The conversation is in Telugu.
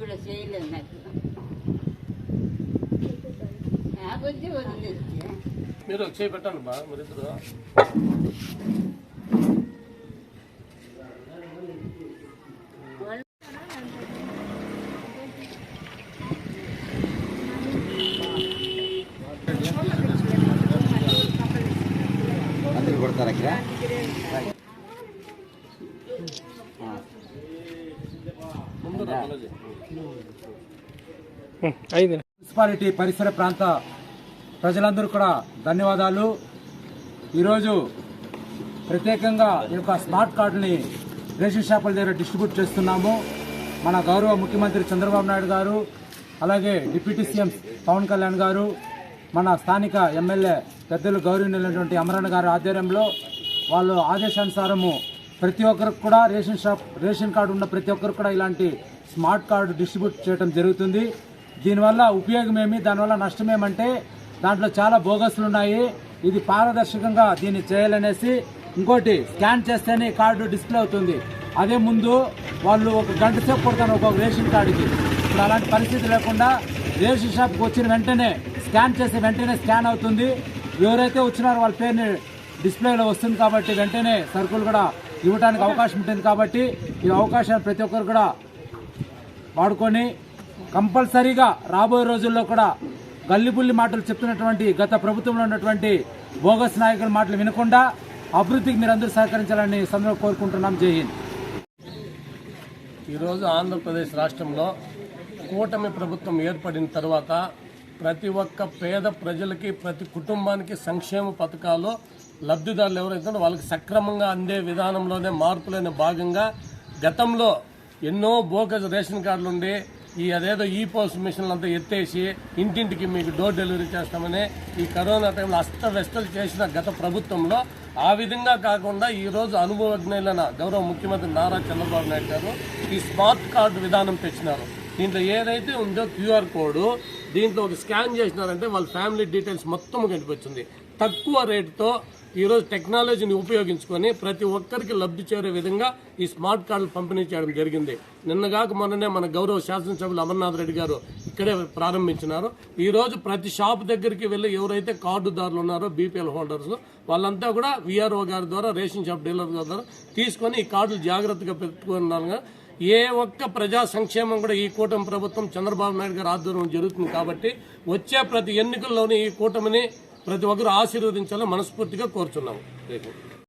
వాళ్ళు చేయలేదు నాకు నాకు వచ్చి వదిలేస్తే మీరు ఒక చేయి పెట్టండి బా మరి ఇద్దరు అందరు కొడతారు మున్సిపాలిటీ పరిసర ప్రాంత ప్రజలందరూ కూడా ధన్యవాదాలు. ఈరోజు ప్రత్యేకంగా ఈ యొక్క స్మార్ట్ కార్డుని రేషన్ షాపుల దగ్గర డిస్ట్రిబ్యూట్ చేస్తున్నాము. మన గౌరవ ముఖ్యమంత్రి చంద్రబాబు నాయుడు గారు అలాగే డిప్యూటీ సీఎం పవన్ కళ్యాణ్ గారు మన స్థానిక ఎమ్మెల్యే పెద్దలు గౌరవనీయులైనటువంటి అమరణ గారి ఆధ్వర్యంలో వాళ్ళు ఆదేశానుసారము ప్రతి ఒక్కరికి కూడా రేషన్ షాప్ రేషన్ కార్డు ఉన్న ప్రతి ఒక్కరికి కూడా ఇలాంటి స్మార్ట్ కార్డు డిస్ట్రిబ్యూట్ చేయడం జరుగుతుంది. దీనివల్ల ఉపయోగం ఏమి దానివల్ల నష్టం ఏమంటే దాంట్లో చాలా బోగస్లు ఉన్నాయి. ఇది పారదర్శకంగా దీన్ని చేయాలనేసి ఇంకోటి స్కాన్ చేస్తేనే కార్డు డిస్ప్లే అవుతుంది. అదే ముందు వాళ్ళు ఒక గంట సేపు కొడతాను ఒక్కొక్క రేషన్ కార్డుకి. ఇప్పుడు అలాంటి పరిస్థితి లేకుండా రేషన్ షాప్కి వచ్చిన వెంటనే స్కాన్ చేసే వెంటనే స్కాన్ అవుతుంది. ఎవరైతే వచ్చినారో వాళ్ళ పేరుని డిస్ప్లేలో వస్తుంది కాబట్టి వెంటనే సరుకులు కూడా ఇవ్వడానికి అవకాశం ఉంటుంది కాబట్టి ఈ అవకాశాన్ని ప్రతి ఒక్కరు కూడా వాడుకొని కంపల్సరీగా రాబోయే రోజుల్లో కూడా గల్లిపుల్లి మాటలు చెప్తున్నటువంటి గత ప్రభుత్వంలో ఉన్నటువంటి బోగస్ నాయకుల మాటలు వినకుండా అభివృద్ధికి మీరందరూ సహకరించాలని సందర్భం కోరుకుంటున్నాం. జై హింద్. ఈరోజు ఆంధ్రప్రదేశ్ రాష్ట్రంలో కూటమి ప్రభుత్వం ఏర్పడిన తర్వాత ప్రతి ఒక్క పేద ప్రజలకి ప్రతి కుటుంబానికి సంక్షేమ పథకాలు లబ్ధిదారులు ఎవరైతే వాళ్ళకి సక్రమంగా అందే విధానంలోనే మార్పులైన భాగంగా గతంలో ఎన్నో బోగస్ రేషన్ కార్డులు ఉండి ఈ అదేదో ఈ పోస్ట్ మిషన్లు అంతా ఎత్తేసి ఇంటింటికి మీకు డోర్ డెలివరీ చేస్తామని ఈ కరోనా టైంలో అస్తవ్యస్తలు చేసిన గత ప్రభుత్వంలో ఆ విధంగా కాకుండా ఈరోజు అనుభవజ్ఞులైన గౌరవ ముఖ్యమంత్రి నారా చంద్రబాబు నాయుడు గారు ఈ స్మార్ట్ కార్డు విధానం తెచ్చినారు. దీంట్లో ఏదైతే ఉందో క్యూఆర్ కోడ్ దీంట్లో ఒక స్కాన్ చేసినారంటే వాళ్ళ ఫ్యామిలీ డీటెయిల్స్ మొత్తం కనిపించింది. తక్కువ రేటుతో ఈరోజు టెక్నాలజీని ఉపయోగించుకొని ప్రతి ఒక్కరికి లబ్ధి చేరే విధంగా ఈ స్మార్ట్ కార్డులు పంపిణీ చేయడం జరిగింది. నిన్నగాక మొన్ననే మన గౌరవ శాసనసభ్యులు అమర్నాథ్ రెడ్డి గారు ఇక్కడే ప్రారంభించినారు. ఈరోజు ప్రతి షాప్ దగ్గరికి వెళ్ళి ఎవరైతే కార్డుదారులు ఉన్నారో బీపీఎల్ హోల్డర్స్ వాళ్ళంతా కూడా విఆర్ఓ గారి ద్వారా రేషన్ షాప్ డీలర్ గారి ద్వారా తీసుకొని ఈ కార్డులు జాగ్రత్తగా పెట్టుకున్నారు ఏ ఒక్క ప్రజా సంక్షేమం కూడా ఈ కూటమి ప్రభుత్వం చంద్రబాబు నాయుడు గారి ఆధ్వర్యం జరుగుతుంది కాబట్టి వచ్చే ప్రతి ఎన్నికల్లోనే ఈ కూటమిని ప్రతి ఒక్కరు ఆశీర్వదించాలని మనస్ఫూర్తిగా కోరుచున్నాము.